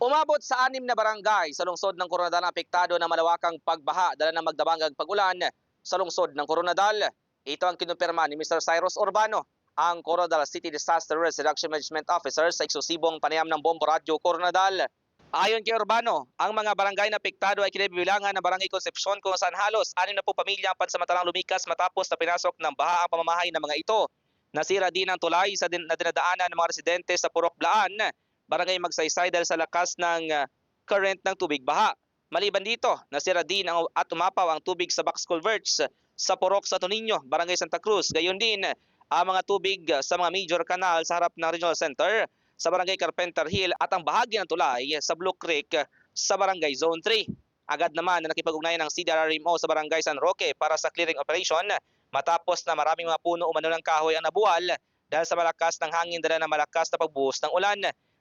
Umabot sa anim na barangay sa lungsod ng Coronadal ang apektado ng malawakang pagbaha dala ng magdabangang pag-ulan sa lungsod ng Coronadal. Ito ang kinumpirma ni Mr. Cyrus Urbano, ang Coronadal City Disaster Risk Reduction Management Officer sa eksklusibong panayam ng Bombo Radio Coronadal. Ayon kay Urbano, ang mga barangay na apektado ay kinabibilangan ng Barangay Concepcion kung saan halos anim na po pamilya ang pansamantalang lumikas matapos na pinasok ng baha ang pamamahay ng mga ito. Nasira din ang tulay sa din, na dinadaanan ng mga residente sa Purok Blaan, barangay Magsaysay dahil sa lakas ng ah, current ng tubig baha. Maliban dito, nasira din ang, at umapaw ang tubig sa box culverts sa Purok sa Toninyo, barangay Santa Cruz. Gayon din ang mga tubig sa mga major canal sa harap ng Regional Center sa barangay Carpenter Hill at ang bahagi ng tulay sa Blue Creek sa barangay Zone 3. Agad naman na nakipag-ugnayan ng CDRRMO sa barangay San Roque para sa clearing operation matapos na maraming mga puno umano ng kahoy ang nabuwal dahil sa malakas ng hangin dala ng malakas na pagbuhos ng ulan.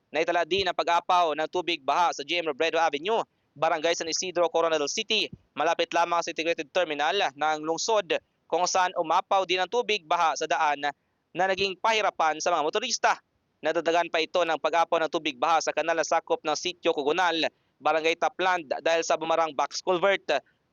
Naitala din ang pag-apaw ng tubig baha sa GM Robredo Avenue, Barangay San Isidro, Coronadal City, malapit lamang sa integrated terminal ng lungsod kung saan umapaw din ang tubig baha sa daan na naging pahirapan sa mga motorista. Nadadagan pa ito ng pag-apaw ng tubig baha sa kanal na sakop ng sitio Kugunal, Barangay Tapland dahil sa bumarang box culvert.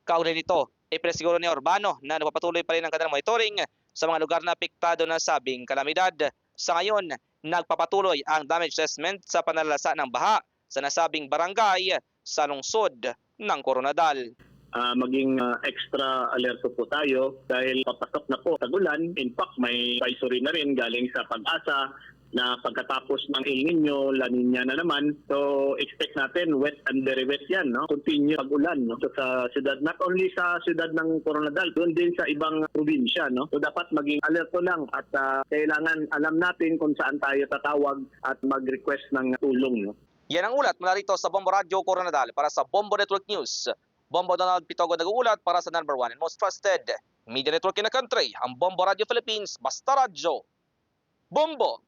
Kaugnay nito, ipresiguro ni Urbano na nagpapatuloy pa rin ang kanilang monitoring sa mga lugar na apektado ng sabing kalamidad. Sa ngayon, nagpapatuloy ang damage assessment sa panalasa ng baha sa nasabing barangay sa lungsod ng Coronadal. ah, maging ah, extra alerto po tayo dahil papasok na po sa ulan. In fact, may advisory na rin galing sa pag-asa na pagkatapos ng El Nino, La Nina na naman. So, expect natin wet and very wet yan. No? Continue pag-ulan no? so, sa syudad. Not only sa syudad ng Coronadal, doon din sa ibang probinsya. No? So, dapat maging alerto lang at ah, kailangan alam natin kung saan tayo tatawag at mag-request ng tulong. No? Yan ang ulat mula rito sa Bombo Radio Coronadal para sa Bombo Network News. Bombo Donald Pitogo nag-uulat para sa number one and most trusted media network in the country, ang Bombo Radio Philippines, Basta Radio. Bombo!